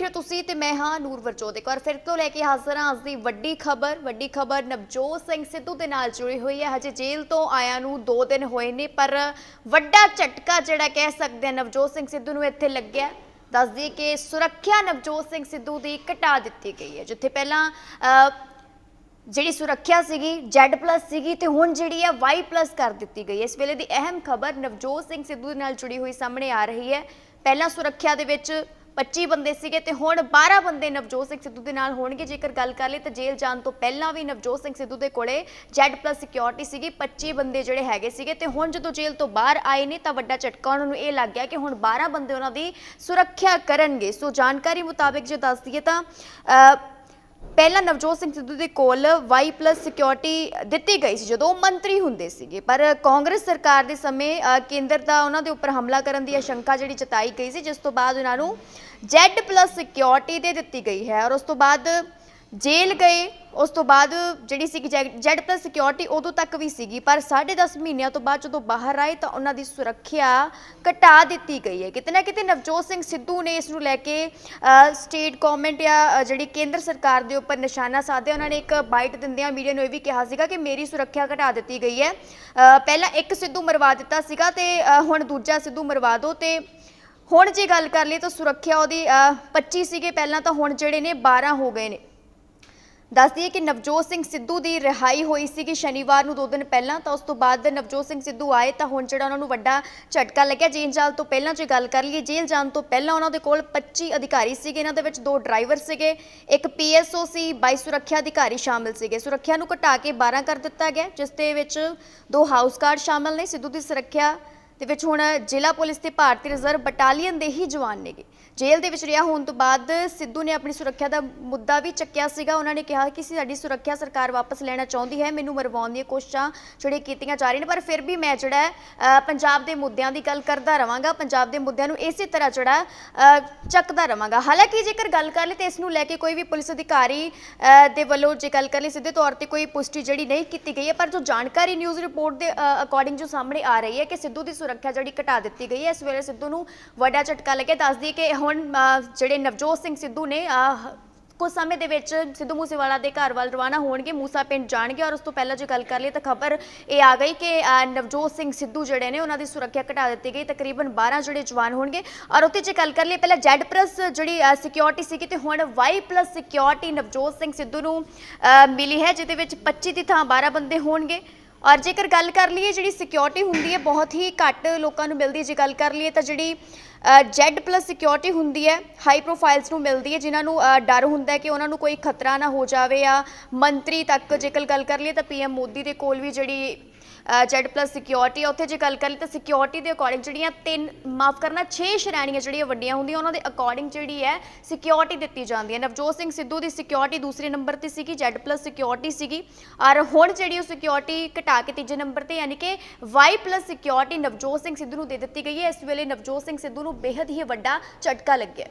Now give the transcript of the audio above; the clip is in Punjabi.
ਰਹੇ ਹੋ ਤੁਸੀਂ ਤੇ ਮੈਂ ਹਾਂ ਨੂਰ ਵਰਜੋਤ ਇੱਕ ਵਾਰ ਫਿਰ ਤੋਂ ਲੈ ਕੇ ਹਾਜ਼ਰ ਹਾਂ। ਅੱਜ ਦੀ ਵੱਡੀ ਖਬਰ ਵੱਡੀ ਖਬਰ ਨਵਜੋਤ ਸਿੰਘ ਸਿੱਧੂ ਦੇ ਨਾਲ ਜੁੜੀ ਹੋਈ ਹੈ। ਹਜੇ ਜੇਲ੍ਹ ਤੋਂ ਆਇਆ ਨੂੰ 2 ਦਿਨ ਹੋਏ ਨੇ ਪਰ ਵੱਡਾ ਝਟਕਾ ਜਿਹੜਾ ਕਹਿ ਸਕਦੇ ਹਾਂ ਨਵਜੋਤ ਸਿੰਘ ਸਿੱਧੂ ਨੂੰ ਇੱਥੇ ਲੱਗਿਆ। ਦੱਸ ਦਈਏ ਕਿ ਸੁਰੱਖਿਆ ਨਵਜੋਤ ਸਿੰਘ ਸਿੱਧੂ ਦੀ ਘਟਾ ਦਿੱਤੀ ਗਈ ਹੈ ਜਿੱਥੇ ਪਹਿਲਾਂ ਅ, ਜਿਹੜੀ ਸੁਰੱਖਿਆ ਸੀਗੀ Z+ ਸੀਗੀ ਤੇ ਹੁਣ ਜਿਹੜੀ ਹੈ Y+ ਕਰ ਦਿੱਤੀ ਗਈ ਹੈ। ਇਸ ਵੇਲੇ ਦੀ ਅਹਿਮ ਖਬਰ ਨਵਜੋਤ ਸਿੰਘ ਸਿੱਧੂ ਦੇ ਨਾਲ ਜੁੜੀ ਹੋਈ ਸਾਹਮਣੇ ਆ ਰਹੀ ਹੈ। ਪਹਿਲਾਂ ਸੁਰੱਖਿਆ ਦੇ ਵਿੱਚ 25 ਬੰਦੇ ਸੀਗੇ ਤੇ ਹੁਣ 12 ਬੰਦੇ ਨਵਜੋਤ ਸਿੰਘ ਸਿੱਧੂ ਦੇ ਨਾਲ ਹੋਣਗੇ। ਜੇਕਰ ਗੱਲ ਕਰ ਲਈ ਤਾਂ ਜੇਲ੍ਹ ਜਾਣ ਤੋਂ ਪਹਿਲਾਂ ਵੀ ਨਵਜੋਤ ਸਿੰਘ ਸਿੱਧੂ ਦੇ ਕੋਲੇ Z+ ਸਿਕਿਉਰਿਟੀ ਸੀਗੀ 25 ਬੰਦੇ ਜਿਹੜੇ ਹੈਗੇ ਸੀਗੇ ਤੇ ਹੁਣ ਜਦੋਂ ਜੇਲ੍ਹ ਤੋਂ ਬਾਹਰ ਆਏ ਨੇ ਤਾਂ ਵੱਡਾ ਝਟਕਾ ਉਹਨਾਂ ਨੂੰ ਇਹ ਲੱਗ ਗਿਆ ਕਿ ਹੁਣ 12 ਬੰਦੇ ਉਹਨਾਂ ਦੀ ਸੁਰੱਖਿਆ ਕਰਨਗੇ। ਸੋ ਜਾਣਕਾਰੀ ਮੁਤਾਬਕ ਜੇ ਦੱਸ ਦਈਏ ਤਾਂ ਪਹਿਲਾਂ ਨਵਜੋਤ ਸਿੰਘ ਸਿੱਧੂ ਦੇ ਕੋਲ ਵਾਈ ਪਲੱਸ ਸਿਕਿਉਰਿਟੀ ਦਿੱਤੀ ਗਈ ਸੀ, ਜਦੋਂ ਉਹ ਮੰਤਰੀ ਹੁੰਦੇ ਸੀਗੇ। ਪਰ ਕਾਂਗਰਸ ਸਰਕਾਰ ਦੇ ਸਮੇਂ ਕੇਂਦਰ ਦਾ ਉਹਨਾਂ ਦੇ ਉੱਪਰ ਹਮਲਾ ਕਰਨ ਦੀ ਆਸ਼ੰਕਾ ਜਿਹੜੀ ਜਤਾਈ ਗਈ ਸੀ, ਜਿਸ ਤੋਂ ਬਾਅਦ ਉਹਨਾਂ ਨੂੰ Z+ ਸਿਕਿਉਰਿਟੀ ਦੇ ਦਿੱਤੀ ਗਈ ਹੈ। ਔਰ ਉਸ ਤੋਂ ਬਾਅਦ ਜੇਲ੍ਹ ਗਏ ਉਸ ਤੋਂ ਬਾਅਦ ਜਿਹੜੀ ਸੀ Z+ ਸਿਕਿਉਰਿਟੀ ਉਦੋਂ ਤੱਕ ਵੀ ਸੀਗੀ ਪਰ 10.5 ਮਹੀਨਿਆਂ ਤੋਂ ਬਾਅਦ ਜਦੋਂ ਬਾਹਰ ਆਏ ਤਾਂ ਉਹਨਾਂ ਦੀ ਸੁਰੱਖਿਆ ਘਟਾ ਦਿੱਤੀ ਗਈ ਹੈ। ਕਿਤੇ ਨਾ ਕਿਤੇ ਨਵਜੋਤ ਸਿੰਘ ਸਿੱਧੂ ਨੇ ਇਸ ਨੂੰ ਲੈ ਕੇ ਸਟੇਟ ਗਵਰਨਮੈਂਟ ਜਾਂ ਜਿਹੜੀ ਕੇਂਦਰ ਸਰਕਾਰ ਦੇ ਉੱਪਰ ਨਿਸ਼ਾਨਾ ਸਾਧਿਆ। ਉਹਨਾਂ ਨੇ ਇੱਕ ਬਾਈਟ ਦਿੰਦਿਆਂ ਮੀਡੀਆ ਨੂੰ ਇਹ ਵੀ ਕਿਹਾ ਸੀਗਾ ਕਿ ਮੇਰੀ ਸੁਰੱਖਿਆ ਘਟਾ ਦਿੱਤੀ ਗਈ ਹੈ। ਪਹਿਲਾਂ ਇੱਕ ਸਿੱਧੂ ਮਰਵਾ ਦਿੱਤਾ ਸੀਗਾ ਤੇ ਹੁਣ ਦੂਜਾ ਸਿੱਧੂ ਮਰਵਾ ਦਿਓ ਤੇ ਹੁਣ ਜੇ ਗੱਲ ਕਰ ਲਈ ਤਾਂ ਸੁਰੱਖਿਆ ਉਹਦੀ ਅ, 25 ਸੀਗੇ। ਪਹਿਲਾਂ ਤਾਂ ਹੁਣ ਜਿਹੜੇ ਨੇ 12 ਹੋ ਗਏ ਨੇ। ਦੱਸ ਦਈਏ ਕਿ ਨਵਜੋਤ ਸਿੰਘ ਸਿੱਧੂ ਦੀ ਰਿਹਾਈ ਹੋਈ ਸੀ ਕਿ ਸ਼ਨੀਵਾਰ ਨੂੰ 2 ਦਿਨ ਪਹਿਲਾਂ, ਤਾਂ ਉਸ ਤੋਂ ਬਾਅਦ ਨਵਜੋਤ ਸਿੰਘ ਸਿੱਧੂ ਆਏ ਤਾਂ ਹੁਣ ਜਿਹੜਾ ਉਹਨਾਂ ਨੂੰ ਵੱਡਾ ਝਟਕਾ ਲੱਗਿਆ। ਜੇਲ੍ਹ ਜਾਣ ਤੋਂ ਪਹਿਲਾਂ ਜੇ ਗੱਲ ਕਰ ਲਈਏ, ਜੇਲ੍ਹ ਜਾਣ ਤੋਂ ਪਹਿਲਾਂ ਉਹਨਾਂ ਦੇ ਕੋਲ 25 ਅਧਿਕਾਰੀ ਸੀਗੇ। ਇਹਨਾਂ ਦੇ ਵਿੱਚ ਦੋ ਡਰਾਈਵਰ ਸੀਗੇ, ਇੱਕ ਪੀਐਸਓ ਸੀ 22 ਸੁਰੱਖਿਆ ਅਧਿਕਾਰੀ ਸ਼ਾਮਿਲ ਸੀਗੇ। ਸੁਰੱਖਿਆ ਨੂੰ ਘਟਾ ਕੇ 12 ਕਰ ਦਿੱਤਾ ਗਿਆ, ਜਿਸ ਦੇ ਵਿੱਚ ਦੋ ਹਾਊਸ ਗਾਰਡ ਸ਼ਾਮਿਲ ਨੇ। ਸਿੱਧੂ ਦੀ ਸੁਰੱਖਿਆ ਦੇ ਵਿੱਚ ਹੁਣ ਜ਼ਿਲ੍ਹਾ ਪੁਲਿਸ ਤੇ ਭਾਰਤੀ ਰਿਜ਼ਰਵ ਬਟਾਲੀਅਨ ਦੇ ਹੀ ਜਵਾਨ ਨੇਗੇ। ਜੇਲ੍ਹ ਦੇ ਵਿੱਚ ਰਿਹਾ ਹੋਣ ਤੋਂ ਬਾਅਦ ਸਿੱਧੂ ਨੇ ਆਪਣੀ ਸੁਰੱਖਿਆ ਦਾ ਮੁੱਦਾ ਵੀ ਚੱਕਿਆ ਸੀਗਾ। ਉਹਨਾਂ ਨੇ ਕਿਹਾ ਕਿ ਸਾਡੀ ਸੁਰੱਖਿਆ ਸਰਕਾਰ ਵਾਪਸ ਲੈਣਾ ਚਾਹੁੰਦੀ ਹੈ, ਮੈਨੂੰ ਮਰਵਾਉਣ ਦੀਆਂ ਕੋਸ਼ਿਸ਼ਾਂ ਜਿਹੜੀਆਂ ਕੀਤੀਆਂ ਜਾ ਰਹੀਆਂ ਨੇ, ਪਰ ਫਿਰ ਵੀ ਮੈਂ ਜਿਹੜਾ ਪੰਜਾਬ ਦੇ ਮੁੱਦਿਆਂ ਦੀ ਗੱਲ ਕਰਦਾ ਰਵਾਂਗਾ, ਪੰਜਾਬ ਦੇ ਮੁੱਦਿਆਂ ਨੂੰ ਇਸੇ ਤਰ੍ਹਾਂ ਜਿਹੜਾ ਚੱਕਦਾ ਰਵਾਂਗਾ। ਹਾਲਾਂਕਿ ਜੇਕਰ ਗੱਲ ਕਰ ਲਈ ਤੇ ਇਸ ਨੂੰ ਲੈ ਕੇ ਕੋਈ ਵੀ ਪੁਲਿਸ ਅਧਿਕਾਰੀ ਦੇ ਵੱਲੋਂ ਜੇ ਗੱਲ ਕਰ ਲਈ ਸਿੱਧੇ ਤੌਰ ਤੇ ਕੋਈ ਪੁਸ਼ਟੀ ਜਿਹੜੀ ਨਹੀਂ ਕੀਤੀ ਗਈ ਹੈ, ਪਰ ਜੋ ਜਾਣਕਾਰੀ ਨਿਊਜ਼ ਰਿਪੋਰਟ ਦੇ ਅਕੋਰਡਿੰਗ ਜੋ ਸਾਹਮਣੇ ਆ ਰਹੀ ਹੈ ਕਿ ਸਿੱਧੂ ਦੀ ਸੁਰੱਖਿਆ ਜਿਹੜੀ ਘਟਾ ਦਿੱਤੀ ਗਈ ਹੈ। ਇਸ ਵੇਲੇ ਸਿੱਧੂ ਨੂੰ ਵੱਡਾ ਝਟਕਾ ਲੱਗਿਆ। ਦੱਸਦੀ ਕਿ ਹੁਣ ਜਿਹੜੇ ਨਵਜੋਤ ਸਿੰਘ ਸਿੱਧੂ ਨੇ ਕੁਝ ਸਮੇਂ ਦੇ ਵਿੱਚ ਸਿੱਧੂ ਮੂਸੇਵਾਲਾ ਦੇ ਘਰ ਵੱਲ ਰਵਾਨਾ ਹੋਣਗੇ, ਮੂਸਾ ਪਿੰਡ ਜਾਣਗੇ ਔਰ ਉਸ ਤੋਂ ਪਹਿਲਾਂ ਜੇ ਗੱਲ ਕਰ ਲਈ ਤਾਂ ਖਬਰ ਇਹ ਆ ਗਈ ਕਿ ਨਵਜੋਤ ਸਿੰਘ ਸਿੱਧੂ ਜਿਹੜੇ ਨੇ ਉਹਨਾਂ ਦੀ ਸੁਰੱਖਿਆ ਘਟਾ ਦਿੱਤੀ ਗਈ। ਤਕਰੀਬਨ 12 ਜਿਹੜੇ ਜਵਾਨ ਹੋਣਗੇ। ਔਰ ਉੱਥੇ ਜੇ ਗੱਲ ਕਰ ਲਈ ਪਹਿਲਾਂ Z+ ਜਿਹੜੀ ਸਿਕਿਉਰਿਟੀ ਸੀਗੀ ਤੇ ਹੁਣ Y plus security Navjot Singh Sidhu ਨੂੰ ਮਿਲੀ ਹੈ, ਜਿਹਦੇ ਵਿੱਚ 25 ਦੀ ਥਾਂ 12 ਬੰਦੇ ਹੋਣਗੇ। ਔਰ ਜੇਕਰ ਗੱਲ ਕਰ ਲਈਏ ਜਿਹੜੀ ਸਿਕਿਉਰਿਟੀ ਹੁੰਦੀ ਹੈ, ਬਹੁਤ ਹੀ ਘੱਟ ਲੋਕਾਂ ਨੂੰ ਮਿਲਦੀ ਜੇ ਗੱਲ ਕਰ ਲਈਏ ਤਾਂ ਜਿਹੜੀ Z+ ਸਿਕਿਉਰਿਟੀ ਹੁੰਦੀ ਹੈ ਹਾਈ ਪ੍ਰੋਫਾਈਲਸ ਨੂੰ ਮਿਲਦੀ ਹੈ, ਜਿਨ੍ਹਾਂ ਨੂੰ ਡਰ ਹੁੰਦਾ ਹੈ ਕਿ ਉਹਨਾਂ ਨੂੰ ਕੋਈ ਖਤਰਾ ਨਾ ਹੋ ਜਾਵੇ ਜਾਂ ਮੰਤਰੀ ਤੱਕ ਜੇਕਰ ਗੱਲ ਕਰ ਲਈਏ ਤਾਂ ਪੀਐਮ ਮੋਦੀ ਦੇ ਕੋਲ ਵੀ ਜਿਹੜੀ Z+ ਸਿਕਿਉਰਿਟੀ ਉੱਥੇ ਜੇ ਗੱਲ ਕਰ ਤਾਂ ਸਿਕਿਉਰਿਟੀ ਦੇ ਅਕੋਰਡਿੰਗ ਜਿਹੜੀਆਂ ਤਿੰਨ, ਮਾਫ ਕਰਨਾ 6 ਸ਼੍ਰੇਣੀਆਂ ਜਿਹੜੀਆਂ ਵੱਡੀਆਂ ਹੁੰਦੀਆਂ, ਉਹਨਾਂ ਦੇ ਅਕੋਰਡਿੰਗ ਜਿਹੜੀ ਹੈ, ਸਿਕਿਉਰਿਟੀ ਦਿੱਤੀ ਜਾਂਦੀ ਹੈ। ਨਵਜੋਤ ਸਿੰਘ ਸਿੱਧੂ ਦੀ ਸਿਕਿਉਰਿਟੀ ਦੂਸਰੇ ਨੰਬਰ ਤੇ ਸੀਗੀ Z+ ਸਿਕਿਉਰਿਟੀ ਸੀਗੀ। ਔਰ ਹੁਣ ਜਿਹੜੀ ਉਹ ਸਿਕਿਉਰਿਟੀ ਘਟਾ ਕੇ ਤੀਜੇ ਨੰਬਰ ਤੇ, ਯਾਨੀ ਕਿ Y plus security Navjot Singh Sidhu ਨੂੰ ਦੇ ਦਿੱਤੀ ਗਈ ਹੈ। ਇਸ ਵੇਲੇ ਨਵਜੋਤ ਸਿੰਘ ਸਿੱਧੂ ਨੂੰ ਬੇहद ਹੀ ਵੱਡਾ ਝਟਕਾ ਲੱਗਿਆ।